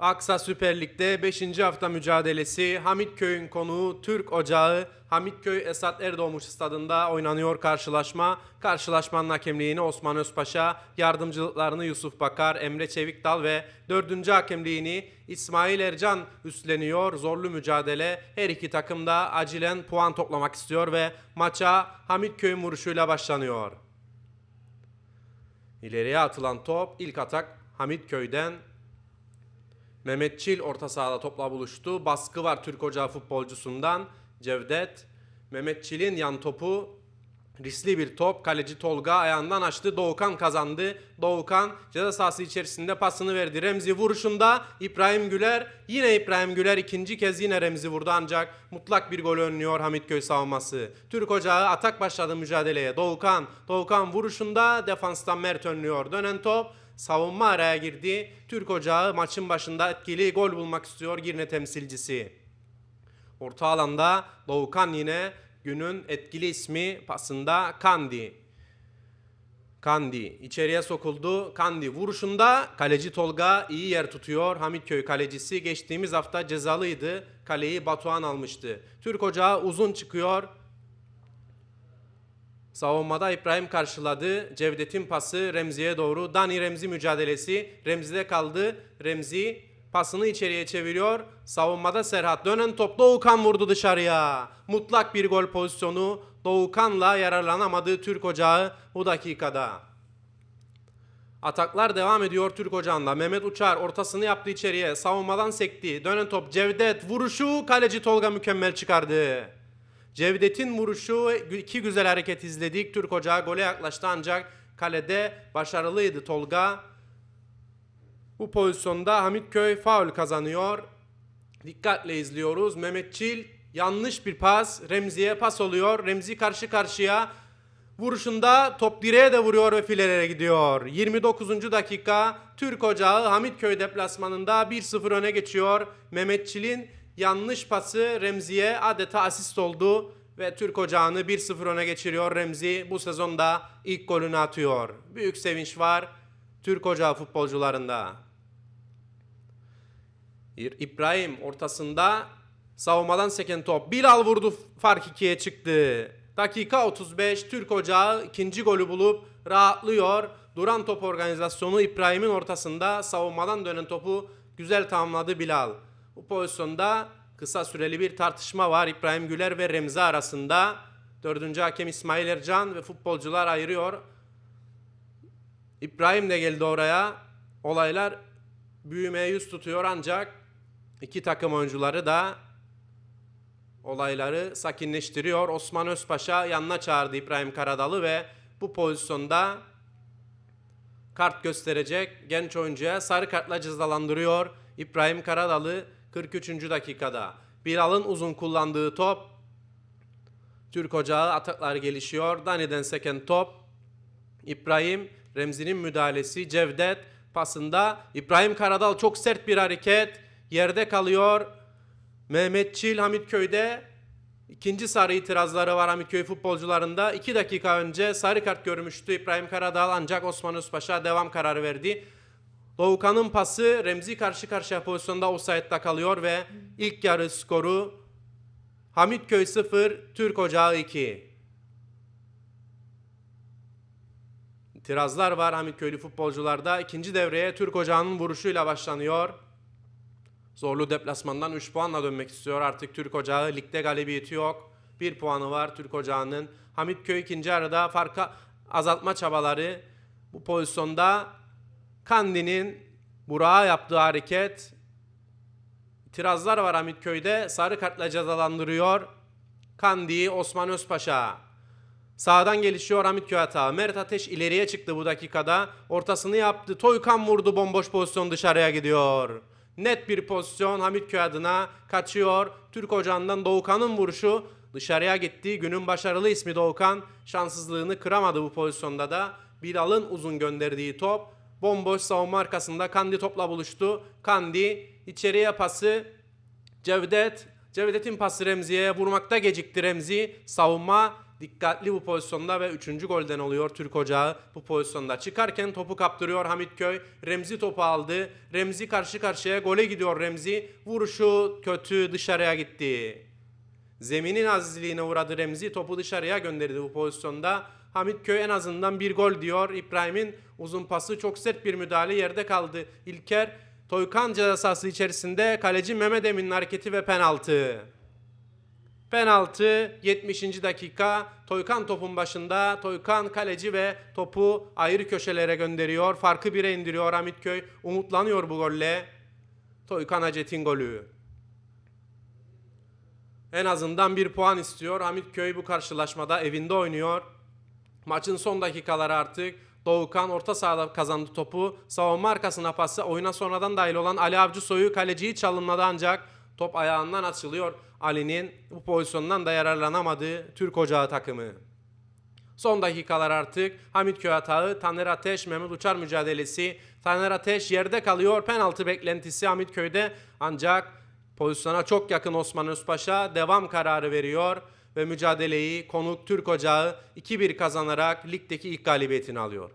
Aksa Süper Lig'de 5. hafta mücadelesi Hamitköy'ün konuğu Türk Ocağı Hamitköy Esat Erdoğmuş stadında oynanıyor karşılaşma. Karşılaşmanın hakemliğini Osman Özpaşa, yardımcılıklarını Yusuf Bakar, Emre Çevikdal ve 4. hakemliğini İsmail Ercan üstleniyor. Zorlu mücadele her iki takım da acilen puan toplamak istiyor ve maça Hamitköy'ün vuruşuyla başlanıyor. İleriye atılan top ilk atak Hamitköy'den Mehmet Çil orta sahada topla buluştu. Baskı var Türk Ocağı futbolcusundan. Cevdet. Mehmet Çil'in yan topu riskli bir top. Kaleci Tolga ayağından açtı. Doğukan kazandı. Doğukan ceza sahası içerisinde pasını verdi. Remzi vuruşunda İbrahim Güler. Yine İbrahim Güler ikinci kez yine Remzi vurdu ancak mutlak bir gol önlüyor Hamitköy savunması. Türk Ocağı atak başladı mücadeleye. Doğukan. Doğukan vuruşunda defanstan Mert önlüyor. Dönen top savunma araya girdi. Türk Ocağı maçın başında etkili gol bulmak istiyor Girne temsilcisi. Orta alanda Doğukan yine günün etkili ismi pasında Kandi. Kandi içeriye sokuldu. Kandi vuruşunda kaleci Tolga iyi yer tutuyor. Hamitköy kalecisi geçtiğimiz hafta cezalıydı. Kaleyi Batuhan almıştı. Türk Ocağı uzun çıkıyor. Savunmada İbrahim karşıladı. Cevdet'in pası Remzi'ye doğru. Dani Remzi mücadelesi. Remzi'de kaldı. Remzi pasını içeriye çeviriyor. Savunmada Serhat. Dönen top Doğukan vurdu dışarıya. Mutlak bir gol pozisyonu. Doğukan'la yararlanamadı Türk Ocağı bu dakikada. Ataklar devam ediyor Türk Ocağı'nda. Mehmet Uçar ortasını yaptı içeriye. Savunmadan sekti. Dönen top Cevdet vuruşu kaleci Tolga mükemmel çıkardı. Cevdet'in vuruşu iki güzel hareket izledik. Türk Ocağı gole yaklaştı ancak kalede başarılıydı Tolga. Bu pozisyonda Hamitköy faul kazanıyor. Dikkatle izliyoruz. Mehmet Çil yanlış bir pas. Remzi'ye pas oluyor. Remzi karşı karşıya. Vuruşunda top direğe de vuruyor ve filelere gidiyor. 29. dakika Türk Ocağı Hamitköy deplasmanında 1-0 öne geçiyor. Mehmet Çil'in yanlış pası Remzi'ye adeta asist oldu ve Türk Ocağı'nı 1-0 öne geçiriyor. Remzi bu sezonda ilk golünü atıyor. Büyük sevinç var Türk Ocağı futbolcularında. İbrahim ortasında savunmadan seken top. Bilal vurdu fark ikiye çıktı. Dakika 35 Türk Ocağı ikinci golü bulup rahatlıyor. Duran top organizasyonu İbrahim'in ortasında savunmadan dönen topu güzel tamamladı Bilal. Bu pozisyonda kısa süreli bir tartışma var İbrahim Güler ve Remzi arasında. Dördüncü hakem İsmail Ercan ve futbolcular ayırıyor. İbrahim de geldi oraya. Olaylar büyümeye yüz tutuyor ancak iki takım oyuncuları da olayları sakinleştiriyor. Osman Özpaşa yanına çağırdı İbrahim Karadal'ı ve bu pozisyonda kart gösterecek genç oyuncuya sarı kartla cezalandırıyor. İbrahim Karadal'ı 43. dakikada. Bilal'ın uzun kullandığı top. Türk Ocağı ataklar gelişiyor. Dani'den seken top. İbrahim Remzi'nin müdahalesi Cevdet pasında İbrahim Karadal çok sert bir hareket yerde kalıyor. Mehmet Çil Hamitköy'de ikinci sarı itirazları var Hamitköy futbolcularında. 2 dakika önce sarı kart görmüştü İbrahim Karadal ancak Osman Özpaşa devam kararı verdi. Doğukan'ın pası Remzi karşı karşıya pozisyonda offside'da kalıyor ve ilk yarı skoru Hamitköy 0, Türk Ocağı 2. İtirazlar var Hamitköylü futbolcularda. İkinci devreye Türk Ocağı'nın vuruşuyla başlanıyor. Zorlu deplasmandan 3 puanla dönmek istiyor. Artık Türk Ocağı ligde galibiyeti yok. 1 puanı var Türk Ocağı'nın. Hamitköy ikinci yarıda farkı azaltma çabaları. Bu pozisyonda Kandi'nin Burak'a yaptığı hareket. İtirazlar var Hamitköy'de. Sarı kartla cezalandırıyor. Kandi Osman Özpaşa. Sağdan gelişiyor Hamitköy hata. Mert Ateş ileriye çıktı bu dakikada. Ortasını yaptı. Toykan vurdu. Bomboş pozisyon dışarıya gidiyor. Net bir pozisyon Hamitköy adına kaçıyor. Türk Ocağı'ndan Doğukan'ın vuruşu dışarıya gitti. Günün başarılı ismi Doğukan. Şanssızlığını kıramadı bu pozisyonda da. Bilal'ın uzun gönderdiği top. Bomboş savunma arkasında Kandi topla buluştu. Kandi içeriye pası. Cevdet. Cevdet'in pası Remzi'ye vurmakta gecikti Remzi. Savunma dikkatli bu pozisyonda ve 3. golden oluyor Türk Ocağı bu pozisyonda. Çıkarken topu kaptırıyor Hamitköy. Remzi topu aldı. Remzi karşı karşıya gole gidiyor Remzi. Vuruşu kötü dışarıya gitti. Zeminin azizliğine uğradı Remzi. Topu dışarıya gönderdi bu pozisyonda. Hamitköy en azından bir gol diyor. İbrahim'in uzun pası çok sert bir müdahale yerde kaldı. İlker Toykan ceza içerisinde kaleci Mehmet Emin'in hareketi ve penaltı. Penaltı 70. dakika. Toykan topun başında. Toykan kaleci ve topu ayrı köşelere gönderiyor. Farkı bire indiriyor Hamitköy. Umutlanıyor bu golle. Toykan Hacet'in golü. En azından bir puan istiyor. Hamitköy bu karşılaşmada evinde oynuyor. Maçın son dakikaları artık. Doğukan orta sahada kazandı topu. Savunma arkasına pası. Oyuna sonradan dahil olan Ali Avcısoy'u kaleciyi çalımladı ancak top ayağından açılıyor. Ali'nin bu pozisyondan da yararlanamadığı Türk Ocağı takımı. Son dakikalar artık Hamitköy hatağı, Taner Ateş, Mehmet Uçar mücadelesi. Taner Ateş yerde kalıyor. Penaltı beklentisi Hamitköy'de ancak pozisyona çok yakın Osman Özpaşa devam kararı veriyor ve mücadeleyi konuk Türk Ocağı 2-1 kazanarak ligdeki ilk galibiyetini alıyor.